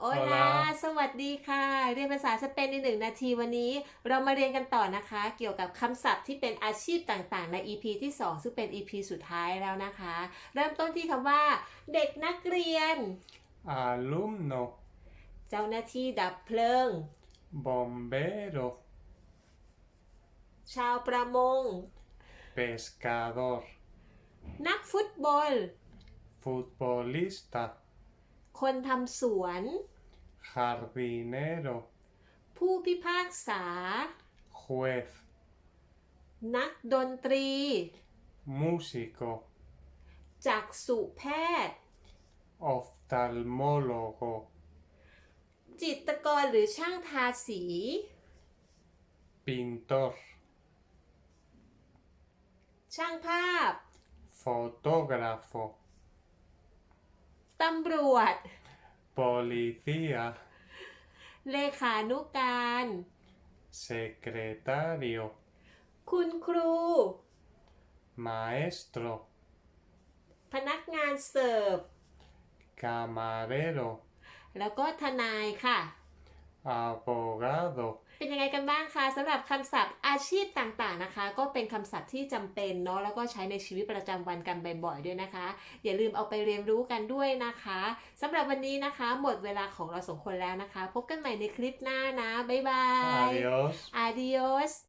โอลา Hola สวัสดีค่ะ เรียนภาษาสเปนในหนึ่งนาทีวันนี้ เรามาเรียนกันต่อนะคะ เกี่ยวกับคำศัพท์ที่เป็นอาชีพต่างๆ ใน EP ที่ 2 ซึ่งเป็น EP สุดท้ายแล้วนะคะ เริ่มต้นที่คำว่า เด็กนักเรียน alumno, เจ้าหน้าที่ดับเพลิง bombero, ชาวประมง pescador, นักฟุตบอล futbolista, คนทำสวน jardinero, ผู้พิพากษา juez, นักดนตรี músico, จักษุแพทย์ oftalmólogo, จิตรกรหรือช่างทาสี pintor, ช่างภาพ fotógrafo, ตำรวจ policía, เลขานุการ secretario, คุณครู maestro, พนักงานเสิร์ฟ camarero, แล้วก็ทนายค่ะ abogado, เป็นยังไงกันบ้างคะสำหรับคำศัพท์อาชีพต่างๆนะคะ ก็เป็นคำศัพท์ที่จำเป็นเนาะแล้วก็ใช้ในชีวิตประจำวันกันบ่อยๆด้วยนะคะ อย่าลืมเอาไปเรียนรู้กันด้วยนะคะสำหรับวันนี้นะคะ หมดเวลาของเราสองคนแล้วนะคะ พบกันใหม่ในคลิปหน้านะ บ๊ายบาย adiós. Adios